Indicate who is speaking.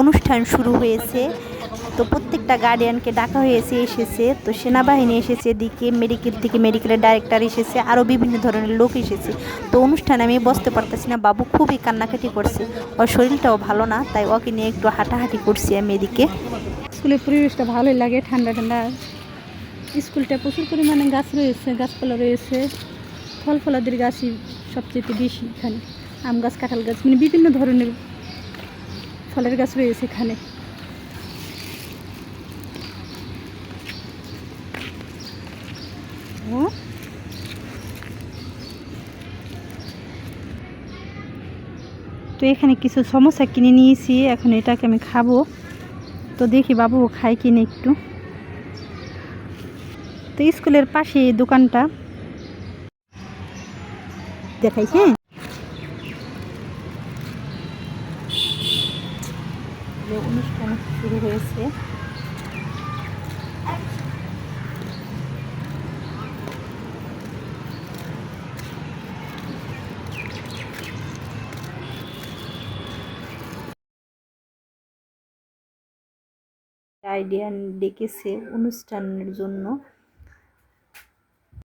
Speaker 1: অনুষ্ঠান শুরু হয়েছে। তো প্রত্যেকটা গার্ডিয়ানকে ডাকা হয়েছে, এসেছে। তো সেনাবাহিনী এসেছে এদিকে মেডিকেল থেকে মেডিকেলের ডাইরেক্টর এসেছে আরও বিভিন্ন ধরনের লোক এসেছে। তো অনুষ্ঠানে আমি বসতে পারতেছি না, বাবু খুবই কান্নাকাটি করছে। ওর শরীরটাও ভালো না, তাই ওকে নিয়ে একটু হাঁটাহাঁটি করছি আমি এদিকে।
Speaker 2: স্কুলের পরিবেশটা ভালোই লাগে, ঠান্ডা ঠান্ডা। স্কুলটা প্রচুর পরিমাণে গাছ রয়েছে, গাছপালা রয়েছে। ফল ফলাদের গাছই সবচেয়ে বেশি এখানে। আম গাছ, কাঁঠাল গাছ মানে বিভিন্ন ধরনের ফলের গাছ রয়েছে এখানে। তো এখানে কিছু সমস্যা কিনে নিয়েছি, এখন এটাকে আমি খাব। তো দেখি বাবু খাই কিনে একটু। তো স্কুলের পাশে দোকানটা।
Speaker 1: দেখাইছে যে অনুষ্ঠান শুরু হয়েছে। আইডিয়া ডেকেছে অনুষ্ঠানের জন্য।